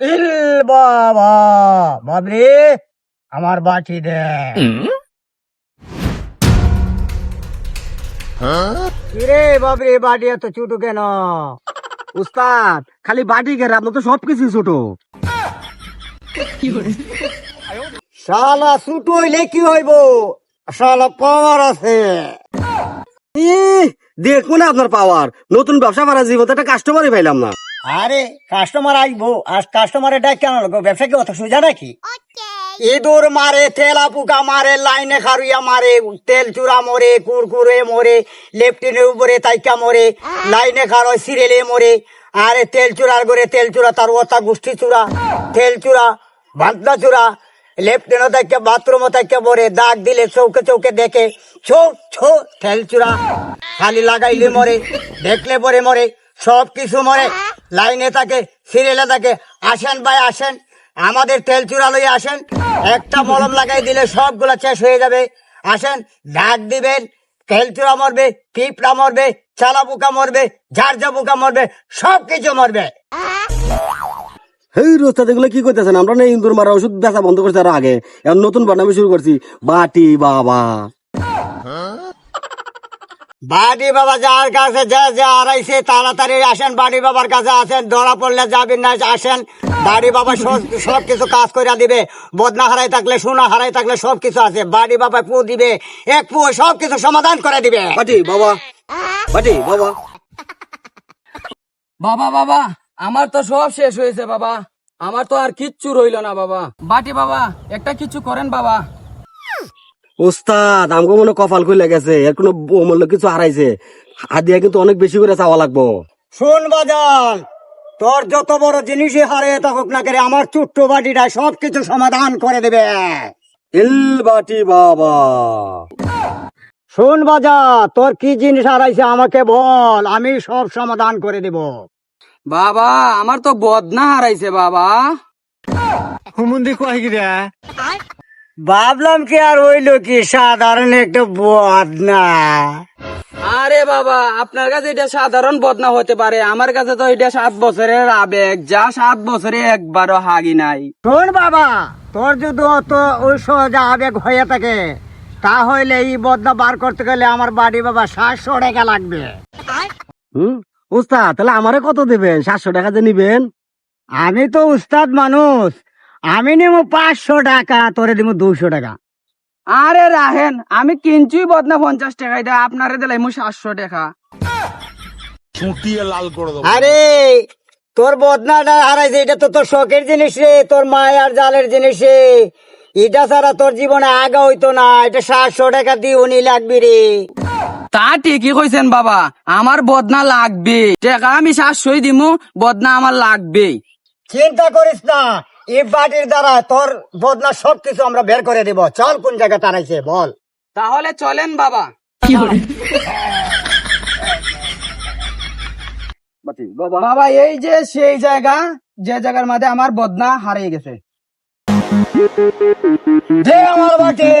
ইল বাবা বাবরে আমার বাটি দে। কিরে বাবরে বাটি এত ছোট কেন? উস্তাদ খালি বাটি গেরে আপনার তো সবকিছু ছোট। শালা ছোট হইলে কি হইব? শালা পাওয়ার আছে। দেখুন আপনার পাওয়ার নতুন ব্যবসা করার জীবন একটা কাস্টমারই পাইলাম না। আরে কাস্টমার আসব আর কাস্টমারের ডাক কেন লাগবো ব্যবসা কি অত সোজা নাকি? ইঁদুর মারে তেলা পোকা মারে লাইনে খারুইয়া মারে তেল চূড়া মরে কুরকুরে মরে লেফটিনের উপরে তাইকা মরে লাইনে খারো সিরেলে মরে। আরে তেল চূড়ার করে তেল চূড়া তার ওতা গোষ্ঠী চূড়া তেল চূড়া ভান্তা চূড়া লেফটেনও তাইকে বাথরুমও তাইকে মরে দাগ দিলে চৌকে চৌকে দেখে ছো ছো তেল চূড়া খালি লাগাইলে মরে দেখলে পরে মরে সব কিছু মরে। লাইনে থাকে সিরিয়ালে থাকে। আসেন ভাই আসেন। আমাদের তেল চূড়া লইয়া আসেন। একটা মলম লাগাই দিলে সবগুলা শেষ হয়ে যাবে। আসেন দাগ দিবেন তেল চূড়া মরবে পিঁপড়া মরবে চালা পোকা মরবে ঝাড়ঝা পোকা মরবে সব কিছু মরবে। হেই রোস্তাদ এগুলো কি করতেছেন? আমরা না ইন্দুর মারা ওষুধ বেচা বন্ধ করছি আরও আগে। এখন নতুন বানামি শুরু করছি। বাটি বাবা। বাড়ি বাবা যার কাছে যা যা হারাইছে তাড়াতাড়ি আসেন বাড়ি বাবার কাছে আসেন ধরা পড়লে যাবেন না আসেন। বাড়ি বাবা সব সব কিছু কাজ করে দিবে। বদনা হারাই থাকলে সোনা হারাই থাকলে সব কিছু আছে। বাড়ি বাবা পু দিবে এক পু সব কিছু সমাধান করে দিবে। বাটি বাবা। বাটি বাবা। বাবা বাবা আমার তো সব শেষ হয়েছে বাবা। আমার তো আর কিচ্ছু রইল না বাবা। বাটি বাবা একটা কিছু করেন বাবা। উস্তাদ আমাকে মনে কপাল খুলে গেছে এর কোনো অমূল্য কিছু হারাইছে। হাত দিয়ে কিন্তু অনেক বেশি করে চাওয়া লাগবো। শোন বাজান তোর যত বড় জিনিসই হারিয়ে থাকুক না করে আমার ছোট্ট বাড়িটা সব কিছু সমাধান করে দেবে। ইল বাটি বাবা। শোন বাজা তোর কি জিনিস হারাইছে আমাকে বল আমি সব সমাধান করে দেব। বাবা আমার তো বদনা হারাইছে বাবা। হুমুন্দি কয় রে? ভাবলাম কি আর হইল কি? সাধারণ একটা বদনা আরে বাবা আপনার কাছে এটা সাধারণ বদনা হতে পারে। আমার কাছে তো এটা সাত বছরের আবেগ যা সাত বছরে একবারও হাগি নাই। শোন বাবা তোর যদি অত ওই সহজা আবেগ হয়ে থাকে তাহলে এই বদনা বার করতে গেলে আমার বাড়ি বাবা সাতশো টাকা লাগবে। হুম? উস্তাদ তাহলে আমারে কত দেবেন? সাতশো টাকা যে নিবেন? আমি তো উস্তাদ মানুষ। আমি নেব পাঁচশো টাকা তোরে দিব দুশো টাকা। আরে রাহেন আমি কিনছুই বদনা পঞ্চাশ টাকা এটা আপনারে দিলাই সাতশো টাকা। আরে তোর বদনাটা হারাইছে এটা তো তোর শখের জিনিস রে তোর মায়ার জালের জিনিস রে। এটা ছাড়া তোর জীবনে আগা হইতো না এটা সাতশো টাকা দিয়ে উনি লাগবি রে। তা ঠিকই কইছেন বাবা আমার বদনা লাগবে। টাকা আমি সাতশোই দিমু বদনা আমার লাগবে চিন্তা করিস না এই বাটির দ্বারা তোর বদনা সব কিছু আমরা বের করে দিব। চল কোন জায়গা তারাইছে বল। তাহলে চলেন বাবা। বাবা বাবা এই যে সেই জায়গা যে জায়গার মধ্যে আমার বদনা হারিয়ে গেছে। দে আমার বাটি।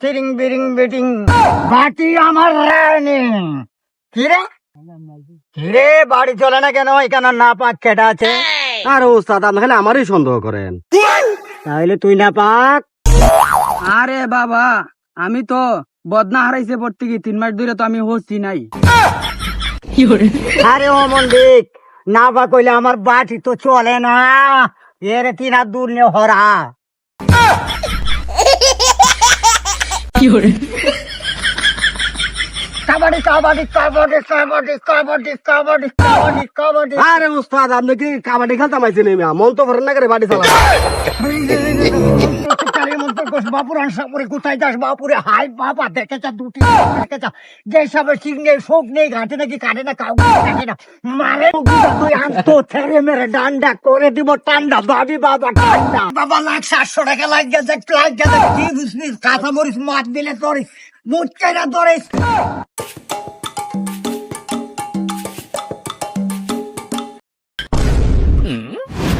তিরিং বিরিং বিটিং। বাটি আমার রানী। কিরে কিরে বাড়ি চলে না কেন? এখানে না পাক কেটা আছে। আর আপনি খালি আমারই সন্দেহ করেন। তাহলে তুই না পাক আরে বাবা আমি তো বদনা হারাইছে পড়তে কি তিন মাস ধরে তো আমি হচ্ছি নাই। আরে ও মন্দিক না বা কইলে আমার বাটি তো চলে না। এর তিন হাত দূর নিয়ে হরা? কাবাডি কাবাডি কাবাডি কাবাডি কাবাডি কাবাডি কাবাডি কাবাডি আরে উস্তাদ আপনি কি কাবাডি খেলতে মাইছেন মিয়া মন তো ভরেন না করে বাড়ি চালা বাপুর আনসাপুরে কোথায় যাস বাপুরে? হাই বাবা দেখেছা দুটি দেখেছা? যে সব সিং নেই শোক নেই ঘাটে নাকি কাটে না কাউকে কাটে না। মারে তুই আনতো ছেড়ে মেরে ডান্ডা করে দিব টান্ডা বাবি বাবা লাখ সাতশো টাকা লাগ গেছে লাগ গেছে কি বুঝলি? কাঁচা মরিস মাছ দিলে তোরিস তোরিস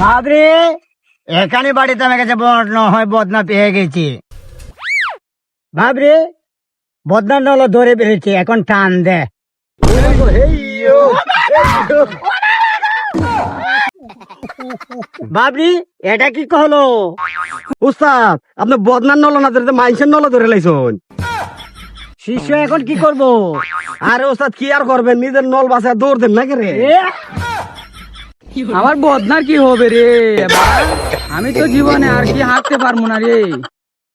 বাবরে, এখানে বাড়িতে আমার কাছে বদনা হয়, বদনা পেয়ে গেছি। বাবরে, বদনা নল ধরে বেড়েছে এখন টান দে। বাবরি, এটা কি কহলো? উস্তাদ, আপনি বদনার নল না ধরে মাইনসের নল ধরে লাইছুন। শিষ্য এখন কি করব? আরে ওস্তাদ কি আর করবেন? নিজের নল বাসায় দৌড় দেন নাকি রে? আমার বদনার কি হবে রে আমি তো জীবনে আর কি হাঁটতে পারব না রে।